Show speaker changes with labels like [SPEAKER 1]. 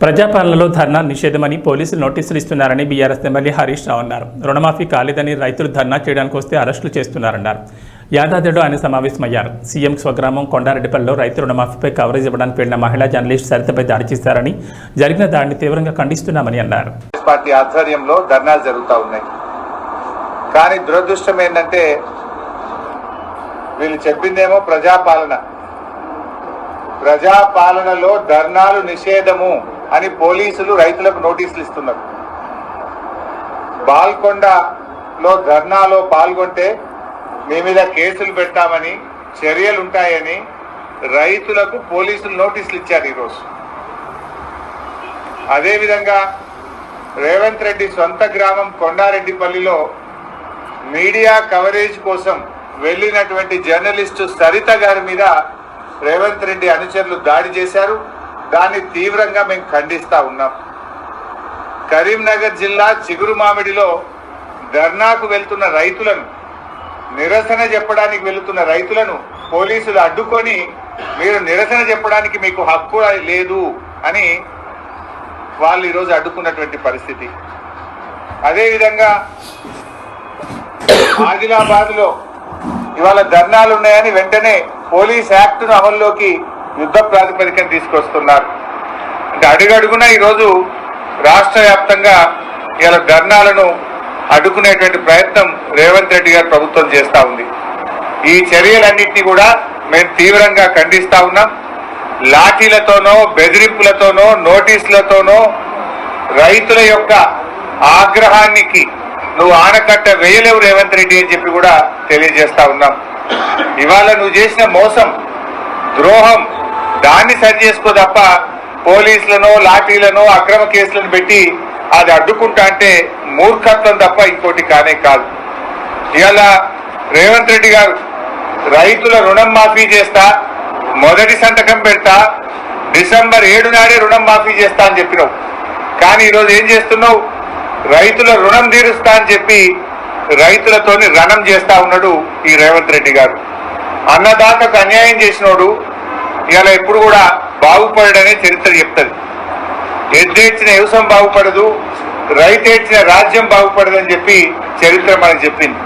[SPEAKER 1] ప్రజాపాలనలో ధర్నా నిషేధమని పోలీసులు నోటీసులు ఇస్తున్నారని బీఆర్ఎస్ ఎమ్మెల్యే హరీష్ రావు అన్నారు. రుణమాఫీ కాలేదని రైతులు ధర్నా చేయడానికి వస్తే అరెస్టులు చేస్తున్నారన్నారు. యాదాద్రిలో ఆయన సమావేశమయ్యారు. సీఎం స్వగ్రామం కొండారెడ్డిపల్లిలో రైతు రుణమాఫీపై కవరేజ్ ఇవ్వడానికి వెళ్ళిన మహిళా జర్నలిస్ట్ సరితపై దాడి చేశారని జరిగిన దాడిని తీవ్రంగా ఖండిస్తున్నామని అన్నారు.
[SPEAKER 2] పార్టీ ఆధ్వర్యంలో ధర్నాలు జరుగుతూ ఉన్నాయి. కానీ దురదృష్టం ఏంటంటే వీళ్ళు చెప్పిందేమో ప్రజాపాలన. ప్రజాపాలనలో ధర్నాలు నిషేధము. అని పోలీసులు రైతులకు నోటీసులు ఇస్తున్నారు. బాల్కొండలో ధర్నాలో పాల్గొంటే మీ మీద కేసులు పెడతామని చర్యలు ఉంటాయని రైతులకు పోలీసులు నోటీసులు ఇచ్చారు ఈరోజు. అదేవిధంగా రేవంత్ రెడ్డి సొంత గ్రామం కొండారెడ్డిపల్లిలో మీడియా కవరేజ్ కోసం వెళ్ళినటువంటి జర్నలిస్టు సరిత గారి మీద రేవంత్ రెడ్డి అనుచరులు దాడి చేశారు. దాన్ని తీవ్రంగా మేము ఖండిస్తా ఉన్నాం. కరీంనగర్ జిల్లా చిగురు మామిడిలో ధర్నాకు వెళ్తున్న రైతులను నిరసన చెప్పడానికి వెళుతున్న రైతులను పోలీసులు అడ్డుకొని మీరు నిరసన చెప్పడానికి మీకు హక్కు లేదు అని వాళ్ళు ఈరోజు అడ్డుకున్నటువంటి పరిస్థితి. అదేవిధంగా ఆదిలాబాద్లో ఇవాళ ధర్నాలు ఉన్నాయని వెంటనే పోలీస్ యాక్ట్ను అమల్లోకి యుద్ధ ప్రాతిపదికన తీసుకొస్తున్నారు. అంటే అడుగడుగున ఈరోజు రాష్ట్ర వ్యాప్తంగా ఇలా ధర్నాలను అడ్డుకునేటువంటి ప్రయత్నం రేవంత్ రెడ్డి గారు ప్రభుత్వం చేస్తూ ఉంది. ఈ చర్యలన్నింటినీ కూడా మేము తీవ్రంగా ఖండిస్తూ ఉన్నాం. లాఠీలతోనో బెదిరింపులతోనో నోటీసులతోనో రైతుల యొక్క ఆగ్రహానికి నువ్వు ఆనకట్ట వేయలేవు రేవంత్ రెడ్డి అని చెప్పి కూడా తెలియజేస్తా ఉన్నాం. ఇవాళ నువ్వు చేసిన మోసం ద్రోహం దాన్ని సరి చేసుకో తప్ప పోలీసులను లాఠీలను అక్రమ కేసులను పెట్టి అది అడ్డుకుంటా అంటే మూర్ఖత్వం తప్ప ఇంకోటి కానే కాదు. ఇవాళ రేవంత్ రెడ్డి గారు రైతుల రుణం మాఫీ చేస్తా మొదటి సంతకం పెడతా డిసెంబర్ ఏడు నాడే రుణం మాఫీ చేస్తా అని చెప్పినావు. కానీ ఈరోజు ఏం చేస్తున్నావు? రైతుల రుణం తీరుస్తా అని చెప్పి రైతులతోని రణం చేస్తా ఉన్నాడు ఈ రేవంత్ రెడ్డి గారు. అన్నదాతకు అన్యాయం చేసినోడు ఇవాళ ఎప్పుడు కూడా బాగుపడడనే చరిత్ర చెప్తుంది. ఎద్దేడ్చిన వ్యవసాయం బాగుపడదు రైతు ఏడ్చిన రాజ్యం బాగుపడదని చెప్పి చరిత్ర మనకు చెప్పింది.